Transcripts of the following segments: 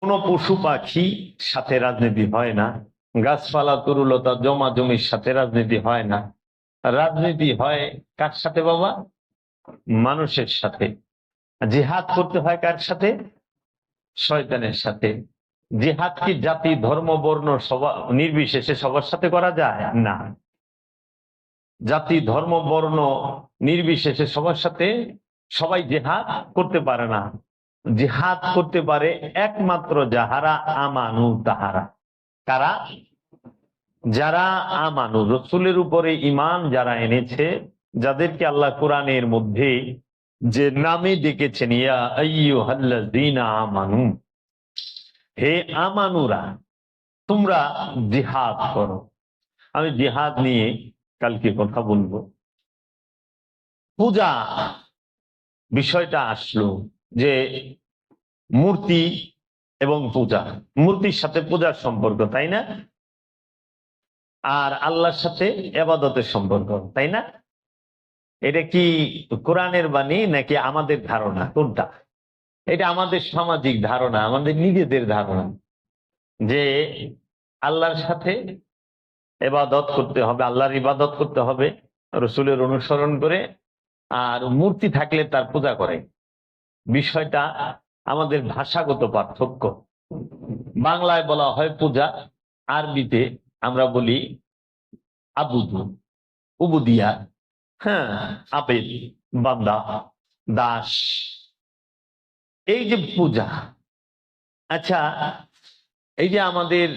কোনো পশু পাখি সাথে রাজনীতি হয় না। গাছপালা, তরুলতা, জমা জমির সাথে রাজনীতি হয় না। রাজনীতি হয় কার সাথে বাবা? মানুষের সাথে। জিহাদ করতে হয় কার সাথে? শয়তানের সাথে। জিহাদ কি জাতি, ধর্ম, বর্ণ সবা নির্বিশেষে সবার সাথে করা যায়? না। জাতি, ধর্ম, বর্ণ, নির্বিশেষে সবার সাথে সবাই জেহাদ করতে পারে না। জিহাদ করতে পারে একমাত্র যাহারা আমানু তাহারা। কারা? যারা আমানু, রসুলের উপরে ইমান যারা এনেছে, যাদেরকে আল্লাহ কোরআনের মধ্যে যে নামে ডেকেছেন, ইয়া আমানু, হে আমানুরা, তোমরা জিহাদ করো। আমি জিহাদ নিয়ে কালকে কথা বলব। পূজা বিষয়টা আসলো। যে মূর্তি এবং পূজা। মূর্তির সাথে পূজার সম্পর্ক, তাই না? আর আল্লাহর সাথে এবাদতের সম্পর্ক, তাই না? এটা কি কোরআনের বাণী নাকি আমাদের ধারণা? কোনটা? এটা আমাদের সামাজিক ধারণা, আমাদের নিজেদের ধারণা যে আল্লাহর সাথে এবাদত করতে হবে, আল্লাহর ইবাদত করতে হবে, রসুলের অনুসরণ করে, আর মূর্তি থাকলে তার পূজা করে। বিষয়টা আমাদের ভাষাগত পার্থক্য। বাংলায় বলা হয় পূজা, আরবিতে আমরা বলি আবুদু, উবুদিয়া হ্যাঁ আপেল, বান্দা, দাস। এই যে পূজা আচ্ছা এই যে আমাদের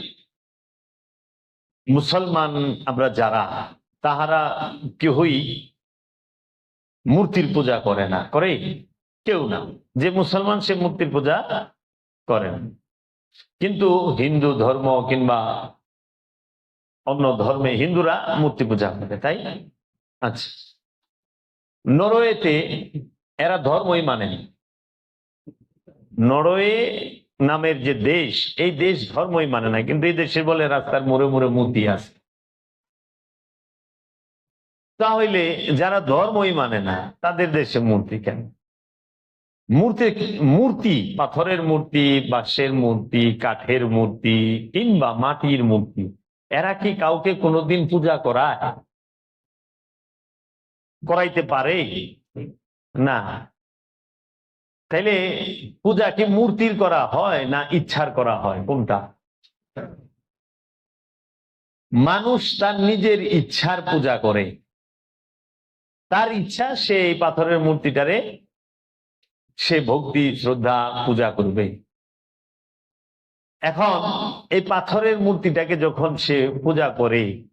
মুসলমান আমরা যারা, তাহারা কেহই মূর্তির পূজা করে না, করে? কেউ না। যে মুসলমান, সে মূর্তির পূজা করেন। কিন্তু হিন্দু ধর্ম কিংবা অন্য ধর্মে হিন্দুরা মূর্তি পূজা করে, তাই? আচ্ছা। নরওয়েতে এরা ধর্মই মানে নরওয়ে নামের যে দেশ, এই দেশ ধর্মই মানে না, কিন্তু এই দেশে বলে রাস্তার মোড়ে মোড়ে মূর্তি আছে। তাহলে যারা ধর্মই মানে না, তাদের দেশে মূর্তি কেন? মূর্তি মূর্তি পাথরের মূর্তি বাঁশের মূর্তি, কাঠের মূর্তি কিংবা মাটির মূর্তি, এরা কি কাউকে কোনোদিন পূজা করায় করাইতে পারে? না। তাইলে পূজা কি মূর্তির করা হয় না ইচ্ছার করা হয়? কোনটা? মানুষ তার নিজের ইচ্ছার পূজা করে। তার ইচ্ছা সে এই পাথরের মূর্তিটারে সে ভক্তি, শ্রদ্ধা পূজা করবে। এখন এই পাথরের মূর্তিটাকে যখন সে পূজা করে,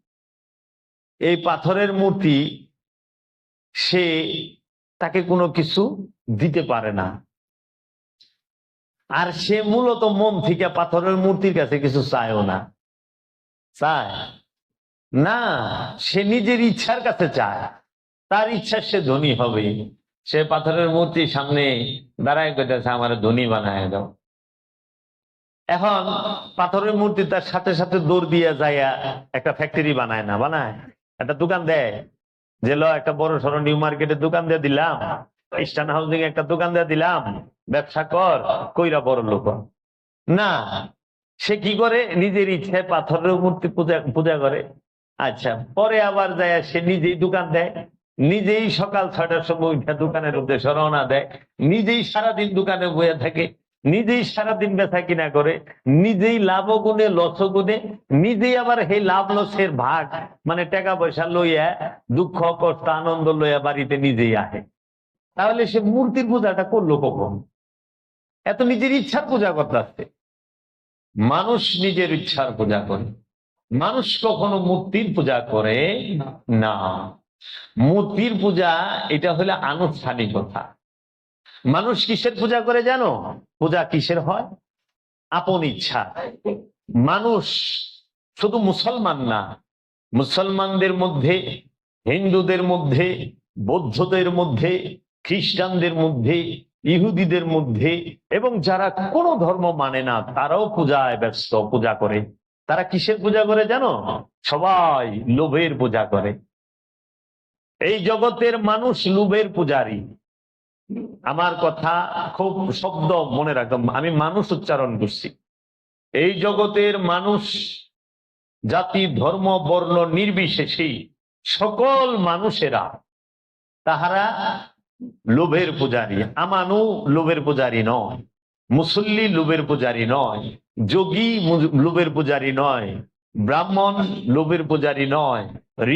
এই পাথরের মূর্তি সে তাকে কোনো কিছু দিতে পারে না। আর সে মূলত মন থেকে পাথরের মূর্তির কাছে কিছু চায়ও না। চায়? না, সে নিজের ইচ্ছার কাছে চায়। তার ইচ্ছা সে ধনী হবে। সে পাথরের মূর্তির সামনে দাঁড়ায় কইতেছে, আমার ধনী বানায় দাও। এখন পাথরের মূর্তি তার সাথে সাথে দৌড় দিয়ে যাইয়া একটা ফ্যাক্টরি বানায় না, বানায়? একটা দোকান দেয়? যে, ল, একটা বড় সড়ো নিউ মার্কেটে দোকান দিয়ে দিলাম ইস্টার্ন হাউজিং একটা দোকান দিয়ে দিলাম, ব্যবসা কর, কইরা বড় লোক না, সে কি করে? নিজের ইচ্ছায় পাথরের মূর্তি পূজা পূজা করে। আচ্ছা পরে আবার যায় সে নিজেই দোকান দেয়। নিজেই সকাল ছয়টার সময় উঠে দোকানের উদ্দেশ্যে রওনা দেয়। নিজেই সারাদিন দোকানে বয়ে থাকে, নিজেই সারাদিন বেচা কিনা করে, নিজেই লাভ গুণে লস গুণে, নিজেই আবার সেই লাভ লসের ভাগ মানে টাকা পয়সা লইয়া, দুঃখ, কষ্ট, আনন্দ লইয়া বাড়িতে নিজেই আহে। তাহলে সে মূর্তির পূজাটা করল কখন? এত নিজের ইচ্ছার পূজা করতে মানুষ নিজের ইচ্ছার পূজা করে। মানুষ কখনো মূর্তির পূজা করে না। মূর্তির পূজা, এটা হলো আনুষ্ঠানিকতা মানুষ কিসের পূজা করে জানো? পূজা কিসের হয়? আপন ইচ্ছা। মানুষ শুধু মুসলমান না, মুসলমানদের মধ্যে, হিন্দুদের মধ্যে, বৌদ্ধদের মধ্যে, খ্রিস্টানদের মধ্যে, ইহুদিদের মধ্যে, এবং যারা কোনো ধর্ম মানে না, তারাও পূজায় ব্যস্ত, পূজা করে। তারা কিসের পূজা করে জানো? সবাই লোভের পূজা করে। এই জগতের মানুষ লোভের পূজারী। আমার কথা খুব শব্দ মনে রাখতাম আমি মানুষ উচ্চারণ করছি। এই জগতের মানুষ, জাতি, ধর্ম, বর্ণ নির্বিশেষে সকল মানুষেরা তাহারা লোভের পূজারী। আমানু লোভের পূজারী নয়, মুসল্লি লোভের পূজারী নয়, যোগী লোভের পূজারী নয়, ব্রাহ্মণ লোভের পূজারী নয়,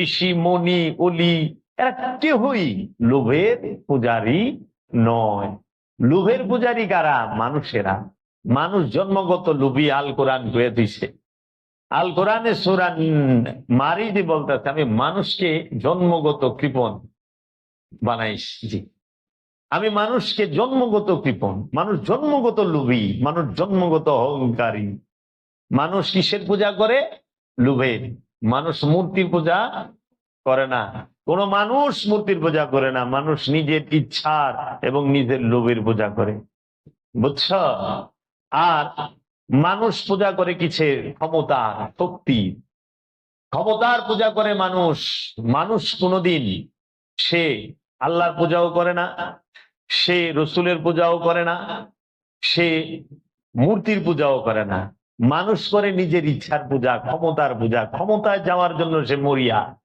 ঋষি মণি অলি এরা কেহই লোভের পূজারী নয়। লোভের পূজারী কারা? মানুষেরা। মানুষ জন্মগত লোভী আল কোরআন হয়ে দিছে। আল কোরআনে সুরান মারি দি বলতেছে, আমি মানুষকে জন্মগত কৃপণ বানাইছি। আমি মানুষকে জন্মগত কৃপণ। মানুষ জন্মগত লোভী, মানুষ জন্মগত অহংকারী। মানুষ কিসের পূজা করে? লোভের। মানুষ মূর্তির পূজা করে না। কোন মানুষ মূর্তির পূজা করে না, মানুষ নিজের ইচ্ছার এবং নিজের লোভের পূজা করে। বুঝছ? আর মানুষ পূজা করে কিসের? ক্ষমতা শক্তি। ক্ষমতার পূজা করে মানুষ। মানুষ কোনোদিন সে আল্লাহর পূজাও করে না, সে রসুলের পূজাও করে না, সে মূর্তির পূজাও করে না। মানুষ করে নিজের ইচ্ছার পূজা, ক্ষমতার পূজা। ক্ষমতায় যাওয়ার জন্য সে মরিয়া।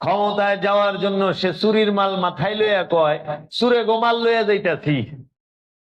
ক্ষমতায় যাওয়ার জন্য সে চুরির মাল মাথায় লইয়া কয় চুরে গোমাল লইয়া যাইতাছি।